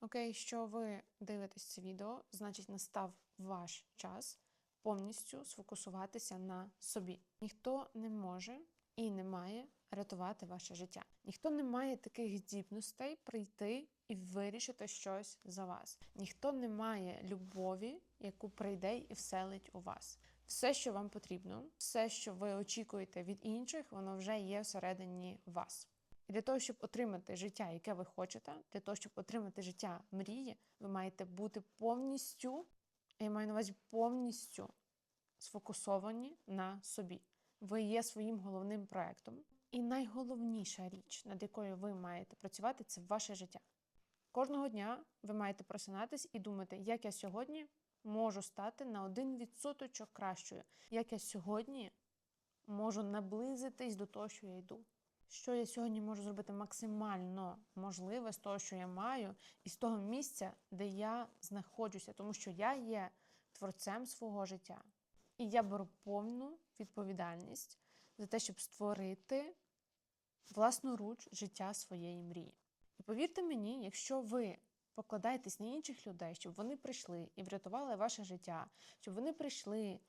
Окей, що ви дивитесь це відео, значить настав ваш час повністю сфокусуватися на собі. Ніхто не може і не має рятувати ваше життя. Ніхто не має таких здібностей прийти і вирішити щось за вас. Ніхто не має любові, яку прийде і вселить у вас. Все, що вам потрібно, все, що ви очікуєте від інших, воно вже є всередині вас. І для того, щоб отримати життя, яке ви хочете, для того, щоб отримати життя мрії, ви маєте бути повністю, я маю на увазі повністю сфокусовані на собі. Ви є своїм головним проектом. І найголовніша річ, над якою ви маєте працювати, це ваше життя. Кожного дня ви маєте просинатись і думати, як я сьогодні можу стати на один відсоточок кращою, як я сьогодні можу наблизитись до того, що я йду. Що я сьогодні можу зробити максимально можливе з того, що я маю, і з того місця, де я знаходжуся, тому що я є творцем свого життя. І я беру повну відповідальність за те, щоб створити власноруч життя своєї мрії. І повірте мені, якщо ви покладаєтесь на інших людей, щоб вони прийшли і врятували ваше життя, щоб вони прийшли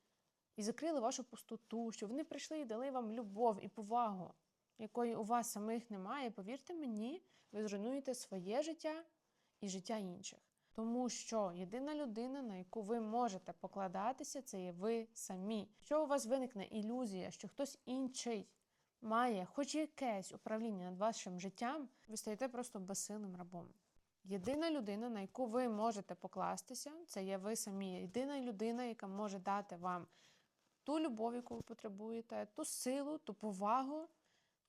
і закрили вашу пустоту, щоб вони прийшли і дали вам любов і повагу, якої у вас самих немає, повірте мені, ви зруйнуєте своє життя і життя інших. Тому що єдина людина, на яку ви можете покладатися, це є ви самі. Якщо у вас виникне ілюзія, що хтось інший має хоч якесь управління над вашим життям, ви стаєте просто безсилим рабом. Єдина людина, на яку ви можете покластися, це є ви самі. Єдина людина, яка може дати вам ту любов, яку ви потребуєте, ту силу, ту повагу.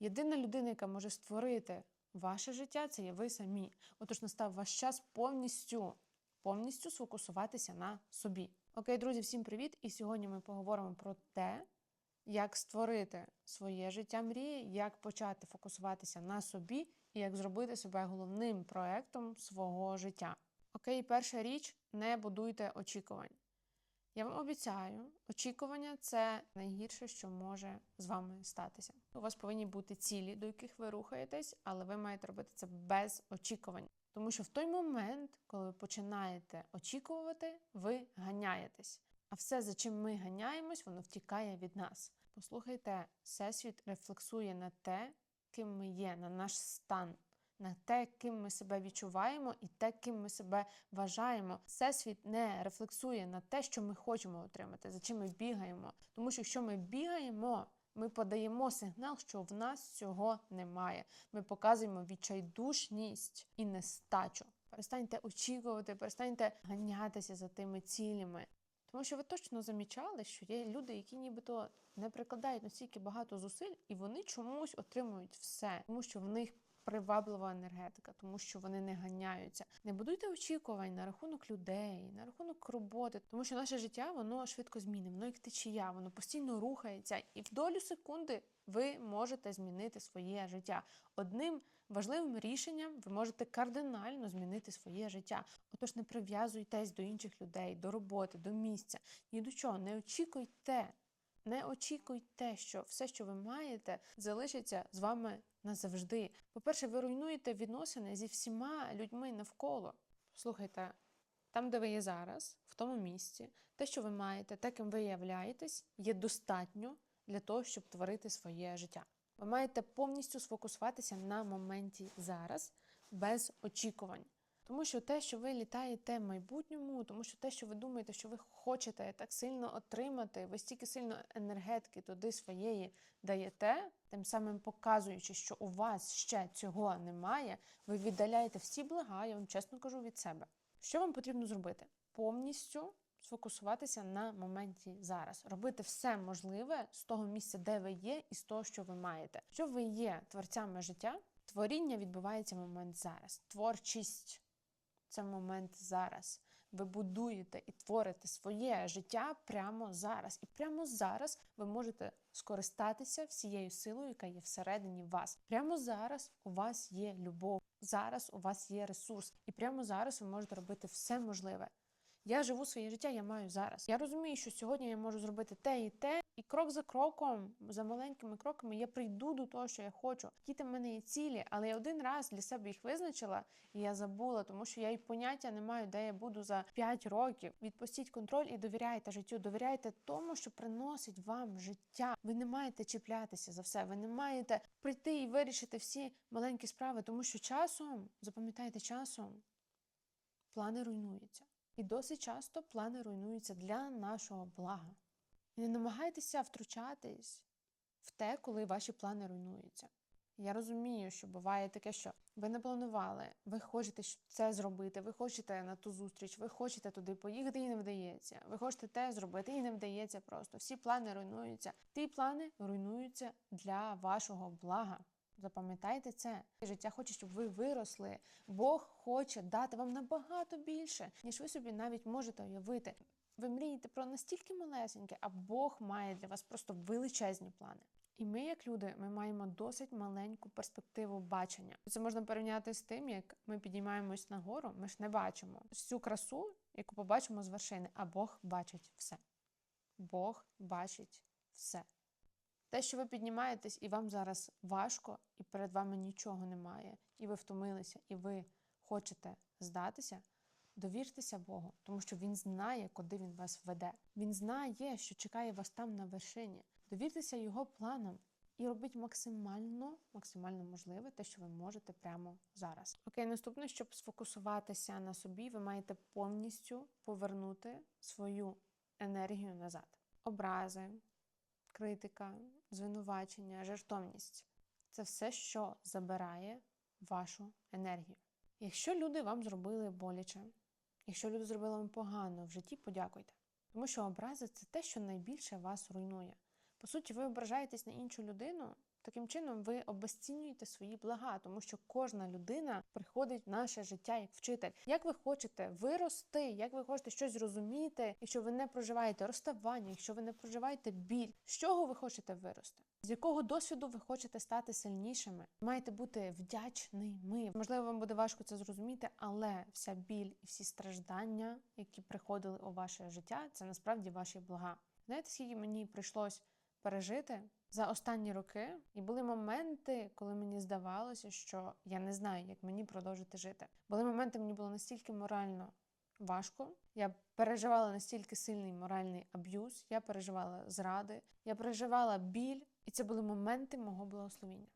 Єдина людина, яка може створити ваше життя, це є ви самі. Отож, настав ваш час повністю, повністю сфокусуватися на собі. Окей, друзі, всім привіт! І сьогодні ми поговоримо про те, як створити своє життя мрії, як почати фокусуватися на собі і як зробити себе головним проектом свого життя. Окей, перша річ не будуйте очікувань. Я вам обіцяю, очікування це найгірше, що може з вами статися. У вас повинні бути цілі, до яких ви рухаєтесь, але ви маєте робити це без очікувань. Тому що в той момент, коли ви починаєте очікувати, ви ганяєтесь. А все, за чим ми ганяємось, воно втікає від нас. Послухайте, всесвіт рефлексує на те, ким ми є, на наш стан, на те, ким ми себе відчуваємо, і те, ким ми себе вважаємо. Всесвіт не рефлексує на те, що ми хочемо отримати, за чим ми бігаємо. Тому що якщо ми бігаємо, ми подаємо сигнал, що в нас цього немає. Ми показуємо відчайдушність і нестачу. Перестаньте очікувати, перестаньте ганятися за тими цілями. Тому що ви точно замічали, що є люди, які нібито не прикладають настільки багато зусиль, і вони чомусь отримують все, тому що в них приваблива енергетика, тому що вони не ганяються. Не будуйте очікувань на рахунок людей, на рахунок роботи, тому що наше життя воно швидко змінне, воно як течія, воно постійно рухається, і в долю секунди ви можете змінити своє життя. Одним важливим рішенням ви можете кардинально змінити своє життя. Отож, не прив'язуйтесь до інших людей, до роботи, до місця, ні до чого. Не очікуйте, не очікуйте, що все, що ви маєте, залишиться з вами назавжди. По-перше, ви руйнуєте відносини зі всіма людьми навколо. Слухайте, там, де ви є зараз, в тому місці, те, що ви маєте, те, ким ви являєтесь, є достатньо для того, щоб творити своє життя. Ви маєте повністю сфокусуватися на моменті зараз, без очікувань. Тому що те, що ви літаєте в майбутньому, тому що те, що ви думаєте, що ви хочете так сильно отримати, ви стільки сильно енергетики туди своєї даєте, тим самим показуючи, що у вас ще цього немає, ви віддаляєте всі блага, я вам чесно кажу від себе. Що вам потрібно зробити? Повністю сфокусуватися на моменті зараз, робити все можливе з того місця, де ви є, і з того, що ви маєте. Що ви є творцями життя, творіння відбувається в момент зараз. Творчість це момент зараз. Ви будуєте і творите своє життя прямо зараз. І прямо зараз ви можете скористатися всією силою, яка є всередині вас. Прямо зараз у вас є любов. Зараз у вас є ресурс, і прямо зараз ви можете робити все можливе. Я живу своє життя, я маю зараз. Я розумію, що сьогодні я можу зробити те і те, і крок за кроком, за маленькими кроками, я прийду до того, що я хочу. Які в мене є цілі, але я один раз для себе їх визначила, і я забула, тому що я й поняття не маю, де я буду за 5 років. Відпустіть контроль і довіряйте життю. Довіряйте тому, що приносить вам життя. Ви не маєте чіплятися за все. Ви не маєте прийти і вирішити всі маленькі справи, тому що часом, запам'ятайте, часом плани руйнуються. І досить часто плани руйнуються для нашого блага. Не намагайтеся втручатись в те, коли ваші плани руйнуються. Я розумію, що буває таке, що ви не планували, ви хочете це зробити, ви хочете на ту зустріч, ви хочете туди поїхати і не вдається. Ви хочете те зробити і не вдається просто. Всі плани руйнуються. Ті плани руйнуються для вашого блага. Запам'ятайте це. Життя хоче, щоб ви виросли. Бог хоче дати вам набагато більше, ніж ви собі навіть можете уявити. Ви мрієте про настільки малесеньке, а Бог має для вас просто величезні плани. І ми, як люди, ми маємо досить маленьку перспективу бачення. Це можна порівняти з тим, як ми підіймаємось нагору, ми ж не бачимо всю красу, яку побачимо з вершини, а Бог бачить все. Бог бачить все. Те, що ви піднімаєтесь, і вам зараз важко, і перед вами нічого немає, і ви втомилися, і ви хочете здатися, довіртеся Богу, тому що Він знає, куди він вас веде. Він знає, що чекає вас там на вершині. Довіртеся його планам і робіть максимально, максимально можливе те, що ви можете прямо зараз. Окей, наступне, щоб сфокусуватися на собі, ви маєте повністю повернути свою енергію назад. Образи, критика, звинувачення, жертовність це все, що забирає вашу енергію. Якщо люди вам зробили боляче, якщо люди зробили вам погано в житті, подякуйте. Тому що образи це те, що найбільше вас руйнує. По суті, ви ображаєтесь на іншу людину. Таким чином, ви обесцінюєте свої блага, тому що кожна людина приходить в наше життя як вчитель. Як ви хочете вирости, як ви хочете щось зрозуміти, якщо ви не проживаєте розставання, якщо ви не проживаєте біль, з чого ви хочете вирости? З якого досвіду ви хочете стати сильнішими? Маєте бути вдячними. Можливо, вам буде важко це зрозуміти, але вся біль і всі страждання, які приходили у ваше життя, це насправді ваші блага. Знаєте, скільки мені прийшлось пережити за останні роки, і були моменти, коли мені здавалося, що я не знаю, як мені продовжити жити. Були моменти, мені було настільки морально важко. Я переживала настільки сильний моральний аб'юз, я переживала зради, я переживала біль, і це були моменти мого благословіння.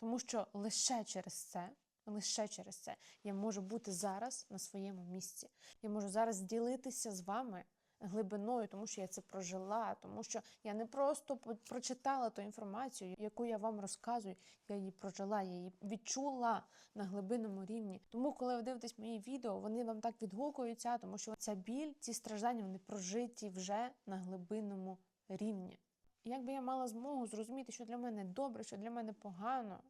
Тому що лише через це, лише через це я можу бути зараз на своєму місці. Я можу зараз ділитися з вами глибиною, тому що я це прожила, тому що я не просто прочитала ту інформацію, яку я вам розказую. Я її прожила, я її відчула на глибинному рівні. Тому, коли ви дивитесь мої відео, вони вам так відгукуються, тому що ця біль, ці страждання, вони прожиті вже на глибинному рівні. Якби я мала змогу зрозуміти, що для мене добре, що для мене погано,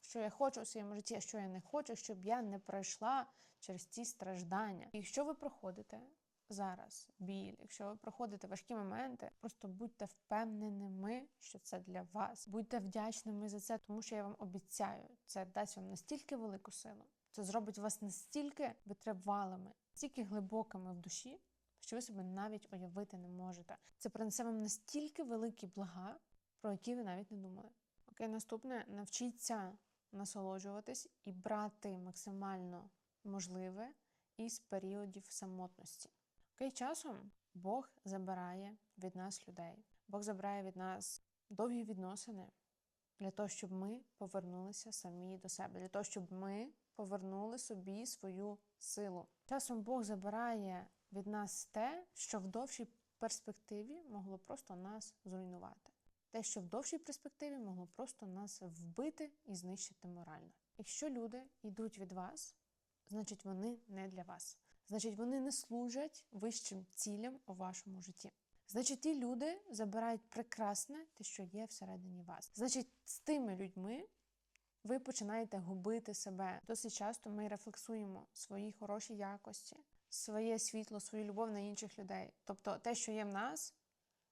що я хочу у своєму житті, а що я не хочу, щоб я не пройшла через ці страждання. І якщо ви проходите зараз біль, якщо ви проходите важкі моменти, просто будьте впевненими, що це для вас. Будьте вдячними за це, тому що я вам обіцяю, це дасть вам настільки велику силу. Це зробить вас настільки витривалими, настільки глибокими в душі, що ви себе навіть уявити не можете. Це принесе вам настільки великі блага, про які ви навіть не думали. Окей, наступне навчіться насолоджуватись і брати максимально можливе із періодів самотності. Окей, часом Бог забирає від нас людей. Бог забирає від нас довгі відносини для того, щоб ми повернулися самі до себе, для того, щоб ми повернули собі свою силу. Часом Бог забирає від нас те, що в довшій перспективі могло просто нас зруйнувати. Те, що в довшій перспективі могло просто нас вбити і знищити морально. Якщо люди йдуть від вас, значить вони не для вас. Значить, вони не служать вищим цілям у вашому житті. Значить, ті люди забирають прекрасне, те, що є всередині вас. Значить, з тими людьми ви починаєте губити себе. Досить часто ми рефлексуємо свої хороші якості, своє світло, свою любов на інших людей. Тобто те, що є в нас,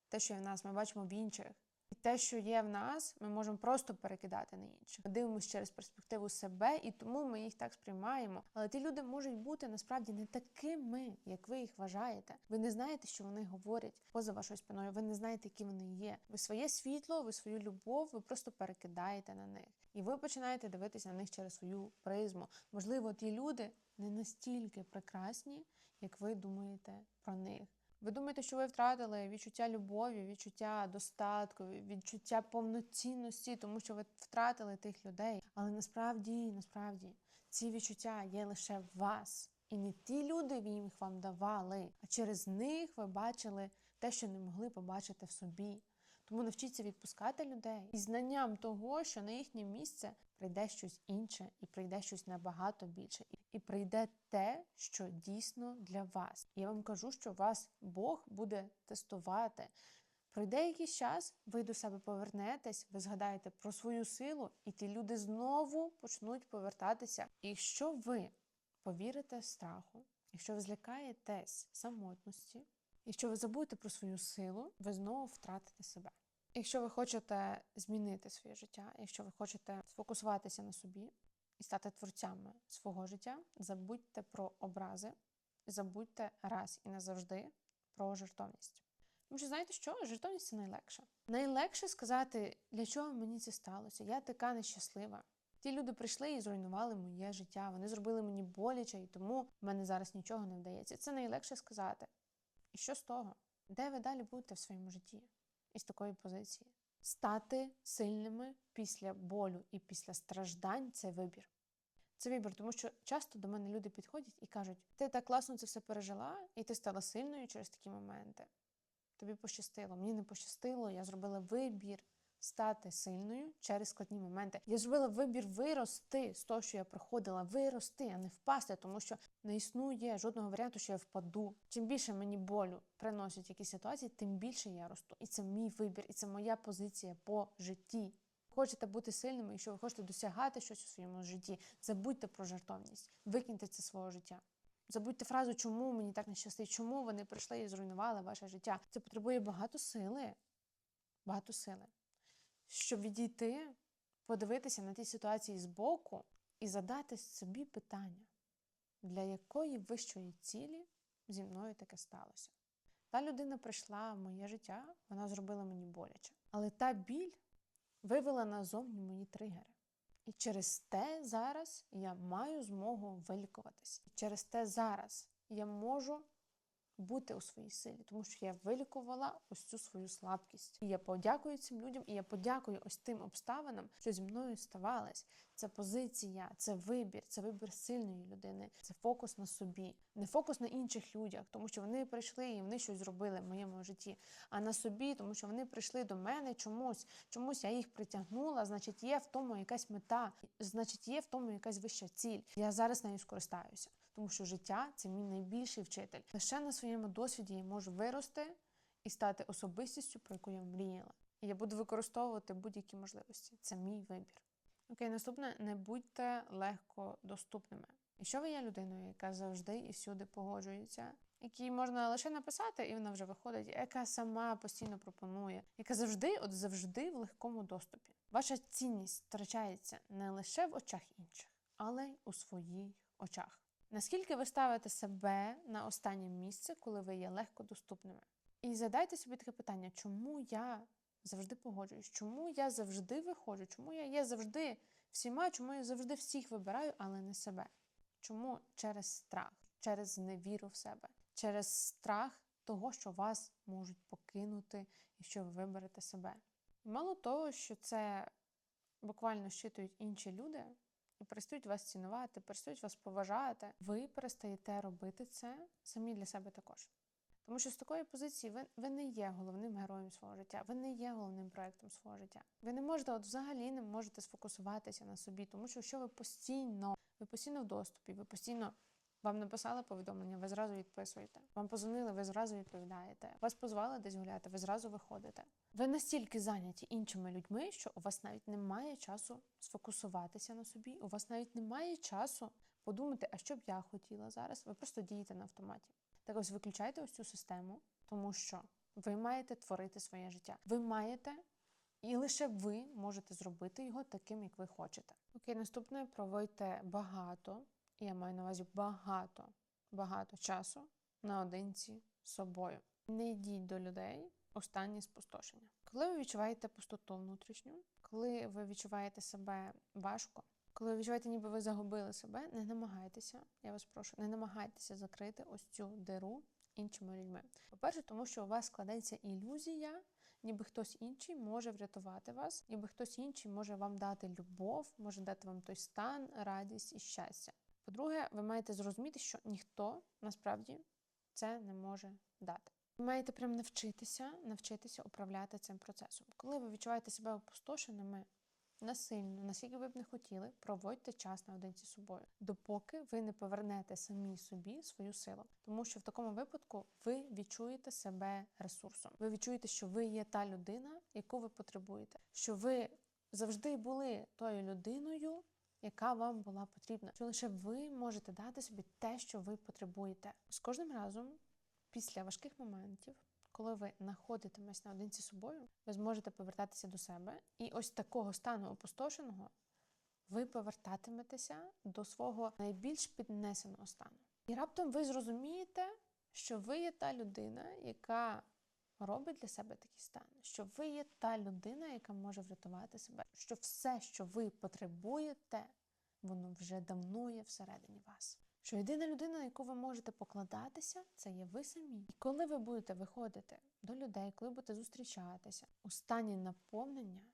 те, що є в нас, ми бачимо в інших. І те, що є в нас, ми можемо просто перекидати на інших. Ми дивимося через перспективу себе, і тому ми їх так сприймаємо. Але ті люди можуть бути насправді не такими, як ви їх вважаєте. Ви не знаєте, що вони говорять поза вашою спиною. Ви не знаєте, які вони є. Ви своє світло, ви свою любов, ви просто перекидаєте на них. І ви починаєте дивитися на них через свою призму. Можливо, ті люди не настільки прекрасні, як ви думаєте про них. Ви думаєте, що ви втратили відчуття любові, відчуття достатку, відчуття повноцінності, тому що ви втратили тих людей. Але насправді, насправді, ці відчуття є лише в вас. І не ті люди їх вам давали, а через них ви бачили те, що не могли побачити в собі. Тому навчіться відпускати людей із знанням того, що на їхнє місце прийде щось інше, і прийде щось набагато більше, і прийде те, що дійсно для вас. Я вам кажу, що вас Бог буде тестувати. Пройде якийсь час, ви до себе повернетесь, ви згадаєте про свою силу, і ті люди знову почнуть повертатися. І якщо ви повірите страху, якщо ви злякаєтесь самотності, якщо ви забудете про свою силу, ви знову втратите себе. Якщо ви хочете змінити своє життя, якщо ви хочете сфокусуватися на собі і стати творцями свого життя, забудьте про образи, забудьте раз і назавжди про жертовність. Тому що знаєте що? Жертовність це найлегше. Найлегше сказати, для чого мені це сталося. Я така нещаслива. Ті люди прийшли і зруйнували моє життя. Вони зробили мені боляче, і тому в мене зараз нічого не вдається. Це найлегше сказати. І що з того? Де ви далі будете в своєму житті? Із такої позиції. Стати сильними після болю і після страждань це вибір. Це вибір, тому що часто до мене люди підходять і кажуть: ти так класно це все пережила, і ти стала сильною через такі моменти. Тобі пощастило, мені не пощастило, я зробила вибір стати сильною через складні моменти. Я зробила вибір вирости з того, що я проходила, вирости, а не впасти, тому що не існує жодного варіанту, що я впаду. Чим більше мені болю приносять якісь ситуації, тим більше я росту. І це мій вибір, і це моя позиція по житті. Хочете бути сильними, якщо ви хочете досягати щось у своєму житті, забудьте про жартовність, викиньте це свого життя. Забудьте фразу, чому мені так не щастить, чому вони прийшли і зруйнували ваше життя. Це потребує багато сили, багато сили, щоб відійти, подивитися на ті ситуації збоку і задати собі питання, для якої вищої цілі зі мною таке сталося. Та людина прийшла в моє життя, вона зробила мені боляче. Але та біль вивела назовні мої тригери. І через те зараз я маю змогу вилікуватись. І через те зараз я можу бути у своїй силі, тому що я вилікувала ось цю свою слабкість. І я подякую цим людям, і я подякую ось тим обставинам, що зі мною ставалось. Це позиція, це вибір, це вибір сильної людини, це фокус на собі, не фокус на інших людях, тому що вони прийшли і вони щось зробили в моєму житті, а на собі, тому що вони прийшли до мене чомусь, чомусь я їх притягнула. Значить, є в тому якась мета, значить, є в тому якась вища ціль. Я зараз нею скористаюся, тому що життя це мій найбільший вчитель. Лише на своєму досвіді я можу вирости і стати особистістю, про яку я мріяла. І я буду використовувати будь-які можливості. Це мій вибір. Окей, наступне не будьте легко доступними. Якщо ви є людиною, яка завжди і всюди погоджується, якій можна лише написати, і вона вже виходить, яка сама постійно пропонує, яка завжди, от завжди в легкому доступі. Ваша цінність втрачається не лише в очах інших, але й у своїх очах. Наскільки ви ставите себе на останнє місце, коли ви є легко доступними? І задайте собі таке питання, чому я завжди погоджуюсь, чому я завжди виходжу, чому я є завжди всіма, чому я завжди всіх вибираю, але не себе? Чому через страх, через невіру в себе, через страх того, що вас можуть покинути і що ви виберете себе? Мало того, що це буквально щитують інші люди перестають вас цінувати, перестають вас поважати, ви перестаєте робити це самі для себе також. Тому що з такої позиції ви, ви не є головним героєм свого життя, ви не є головним проєктом свого життя. Ви не можете, от взагалі не можете сфокусуватися на собі, тому що якщо ви постійно, ви постійно в доступі, ви постійно вам написали повідомлення, ви зразу відписуєте. Вам позвонили, ви зразу відповідаєте. Вас позвали десь гуляти, ви зразу виходите. Ви настільки зайняті іншими людьми, що у вас навіть немає часу сфокусуватися на собі. У вас навіть немає часу подумати, а що б я хотіла зараз. Ви просто дієте на автоматі. Так ось виключайте ось цю систему, тому що ви маєте творити своє життя. Ви маєте І лише ви можете зробити його таким, як ви хочете. Окей, наступне проводьте багато, я маю на увазі багато, багато часу наодинці з собою. Не йдіть до людей у стані спустошення. Коли ви відчуваєте пустоту внутрішню, коли ви відчуваєте себе важко, коли ви відчуваєте, ніби ви загубили себе, не намагайтеся, я вас прошу, не намагайтеся закрити ось цю диру іншими людьми. По-перше, тому що у вас складеться ілюзія, ніби хтось інший може врятувати вас, ніби хтось інший може вам дати любов, може дати вам той стан, радість і щастя. По-друге, ви маєте зрозуміти, що ніхто насправді це не може дати. Ви маєте прям навчитися, навчитися управляти цим процесом. Коли ви відчуваєте себе опустошеними, насильно, наскільки ви б не хотіли, проводьте час наодинці з собою, допоки ви не повернете самі собі свою силу. Тому що в такому випадку ви відчуєте себе ресурсом. Ви відчуєте, що ви є та людина, яку ви потребуєте, що ви завжди були тою людиною, яка вам була потрібна. Що лише ви можете дати собі те, що ви потребуєте. З кожним разом, після важких моментів, коли ви знаходитимесь наодинці з собою, ви зможете повертатися до себе, і ось такого стану опустошеного ви повертатиметеся до свого найбільш піднесеного стану. І раптом ви зрозумієте, що ви є та людина, яка робить для себе такий стан, що ви є та людина, яка може врятувати себе, що все, що ви потребуєте, воно вже давно є всередині вас. Що єдина людина, на яку ви можете покладатися, це є ви самі. І коли ви будете виходити до людей, коли будете зустрічатися у стані наповнення,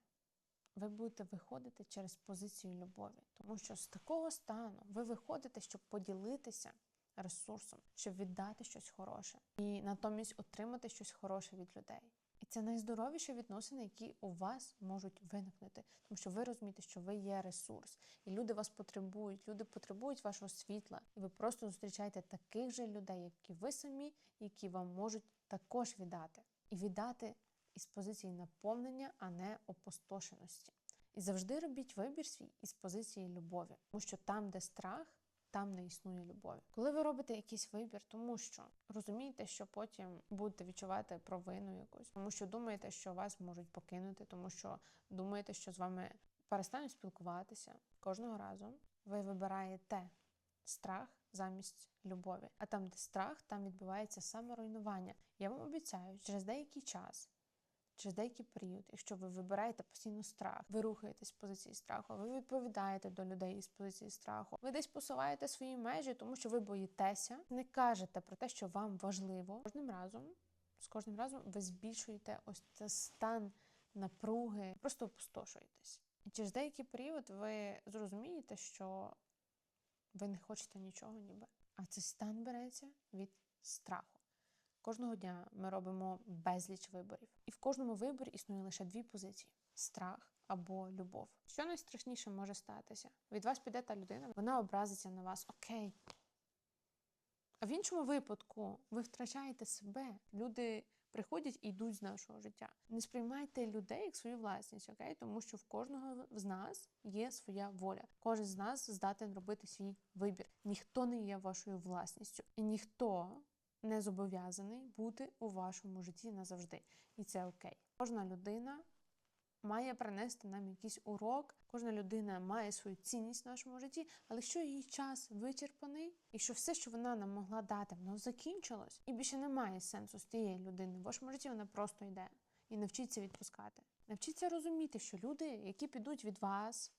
ви будете виходити через позицію любові. Тому що з такого стану ви виходите, щоб поділитися ресурсом, щоб віддати щось хороше, і натомість отримати щось хороше від людей. І це найздоровіші відносини, які у вас можуть виникнути, тому що ви розумієте, що ви є ресурс, і люди вас потребують. Люди потребують вашого світла, і ви просто зустрічаєте таких же людей, як і ви самі, які вам можуть також віддати, і віддати із позиції наповнення, а не опустошеності. І завжди робіть вибір свій із позиції любові, тому що там, де страх, там не існує любові. Коли ви робите якийсь вибір, тому що розумієте, що потім будете відчувати провину якусь, тому що думаєте, що вас можуть покинути, тому що думаєте, що з вами перестануть спілкуватися кожного разу. Ви вибираєте страх замість любові. А там, де страх, там відбувається саморуйнування. Я вам обіцяю, через деякий час. Через деякий період, якщо ви вибираєте постійно страх, ви рухаєтесь з позиції страху, ви відповідаєте до людей з позиції страху, ви десь посуваєте свої межі, тому що ви боїтеся, не кажете про те, що вам важливо. Кожним разом, з кожним разом ви збільшуєте ось цей стан напруги, просто опустошуєтесь. І через деякий період ви зрозумієте, що ви не хочете нічого, ніби. А цей стан береться від страху. Кожного дня ми робимо безліч виборів, і в кожному виборі існує лише дві позиції: страх або любов. Що найстрашніше може статися? Від вас піде та людина, вона образиться на вас. Окей. А в іншому випадку ви втрачаєте себе. Люди приходять і йдуть з нашого життя. Не сприймайте людей як свою власність, окей? Тому що в кожного з нас є своя воля. Кожен з нас здатен робити свій вибір. Ніхто не є вашою власністю, і ніхто не зобов'язаний бути у вашому житті назавжди. І це окей. Кожна людина має принести нам якийсь урок, кожна людина має свою цінність в нашому житті, але що її час вичерпаний, і що все, що вона нам могла дати, воно закінчилось, і більше немає сенсу з тієї людини. В вашому житті вона просто йде. І навчіться відпускати. Навчіться розуміти, що люди, які підуть від вас,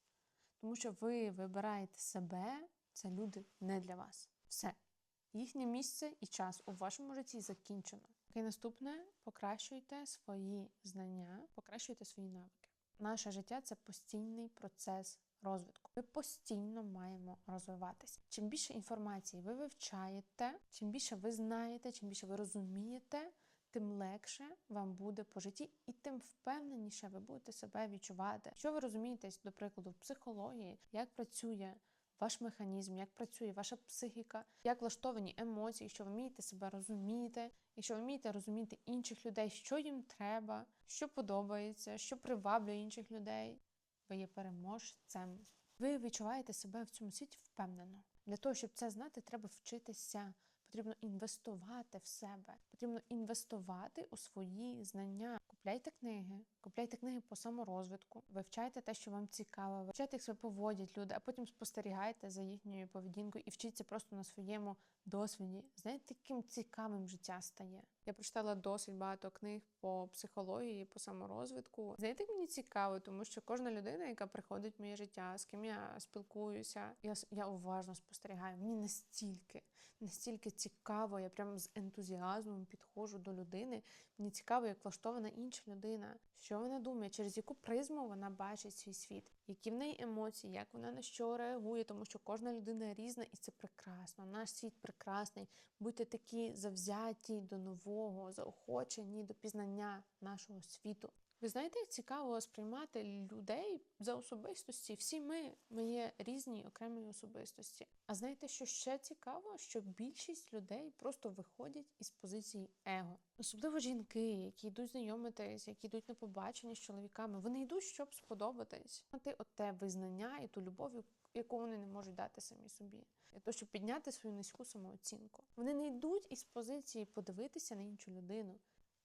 тому що ви вибираєте себе, це люди не для вас. Все. Їхнє місце і час у вашому житті закінчено. І наступне покращуйте свої знання, покращуйте свої навики. Наше життя це постійний процес розвитку. Ми постійно маємо розвиватись. Чим більше інформації ви вивчаєте, чим більше ви знаєте, чим більше ви розумієте, тим легше вам буде по житті, і тим впевненіше ви будете себе відчувати. Що ви розумієтесь, до прикладу, в психології, як працює ваш механізм, як працює ваша психіка, як влаштовані емоції, що ви вмієте себе розуміти, і що ви вмієте розуміти інших людей, що їм треба, що подобається, що приваблює інших людей. Ви є переможцем. Ви відчуваєте себе в цьому світі впевнено. Для того, щоб це знати, треба вчитися Потрібно інвестувати в себе, потрібно інвестувати у свої знання. Купляйте книги, купляйте книги по саморозвитку, вивчайте те, що вам цікаво, вивчайте, як себе поводять люди, а потім спостерігайте за їхньою поведінкою і вчіться просто на своєму досвіді. Знаєте, яким цікавим життя стає. Я прочитала досить багато книг по психології, по саморозвитку. Знаєте, мені цікаво, тому що кожна людина, яка приходить в моє життя, з ким я спілкуюся, я, я уважно спостерігаю. Мені настільки, настільки цікаво, я прям з ентузіазмом підходжу до людини. Мені цікаво, як влаштована інша людина, що вона думає, через яку призму вона бачить свій світ, які в неї емоції, як вона на що реагує, тому що кожна людина різна, і це прекрасно. Наш світ прекрасний. Будьте такі завзяті до нового, заохочені до пізнання нашого світу. Ви знаєте, як цікаво сприймати людей за особистості? Всі ми, ми є різні окремі особистості. А знаєте, що ще цікаво? Що більшість людей просто виходять із позиції его. Особливо жінки, які йдуть знайомитись, які йдуть на побачення з чоловіками. Вони йдуть, щоб сподобатись. Мати оте визнання і ту любов, яку вони не можуть дати самі собі. Для того, щоб підняти свою низьку самооцінку. Вони не йдуть із позиції подивитися на іншу людину.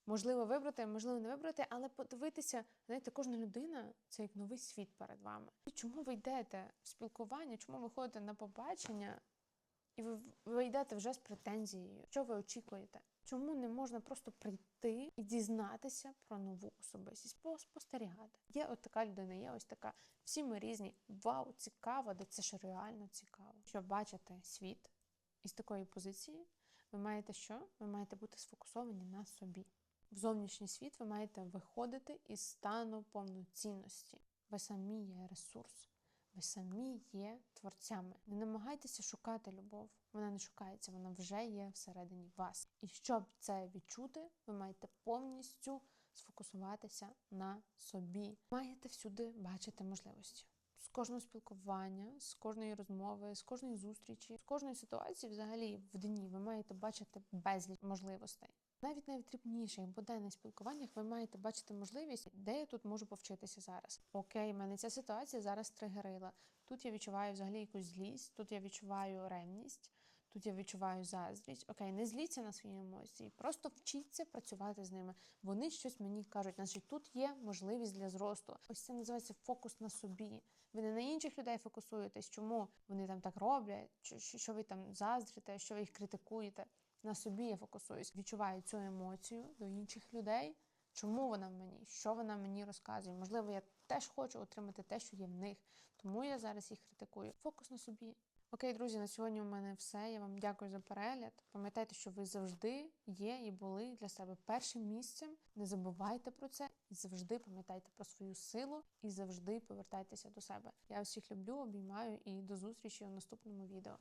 Можливо, вибрати, можливо, не вибрати, але подивитися, знаєте, кожна людина це як новий світ перед вами. І чому ви йдете в спілкування, чому ви ходите на побачення, і ви, ви йдете вже з претензією? Що ви очікуєте? Чому не можна просто прийти і дізнатися про нову особистість, поспостерігати? Є от така людина, є ось така. Всі ми різні. Вау, цікаво, де це ж реально цікаво. Щоб бачити світ із такої позиції, ви маєте що? Ви маєте бути сфокусовані на собі. В зовнішній світ ви маєте виходити із стану повноцінності. Ви самі є ресурс, ви самі є творцями. Не намагайтеся шукати любов. Вона не шукається, вона вже є всередині вас. І щоб це відчути, ви маєте повністю сфокусуватися на собі. Маєте всюди бачити можливості. З кожного спілкування, з кожної розмови, з кожної зустрічі, з кожної ситуації, взагалі в дні ви маєте бачити безліч можливостей. Навіть найдрібніших буденних спілкуваннях ви маєте бачити можливість, де я тут можу повчитися зараз. Окей, мене ця ситуація зараз тригерила. Тут я відчуваю взагалі якусь злість, тут я відчуваю ревність, тут я відчуваю заздрість. Окей, не зліться на свої емоції, просто вчіться працювати з ними. Вони щось мені кажуть, значить тут є можливість для зросту. Ось це називається фокус на собі. Ви не на інших людей фокусуєтесь, чому вони там так роблять, що ви там заздрите, що ви їх критикуєте. На собі я фокусуюсь, відчуваю цю емоцію до інших людей. Чому вона в мені? Що вона мені розказує? Можливо, я теж хочу отримати те, що є в них, тому я зараз їх критикую. Фокус на собі. Окей, друзі, на сьогодні у мене все. Я вам дякую за перегляд. Пам'ятайте, що ви завжди є і були для себе першим місцем. Не забувайте про це і завжди пам'ятайте про свою силу і завжди повертайтеся до себе. Я всіх люблю, обіймаю і до зустрічі у наступному відео.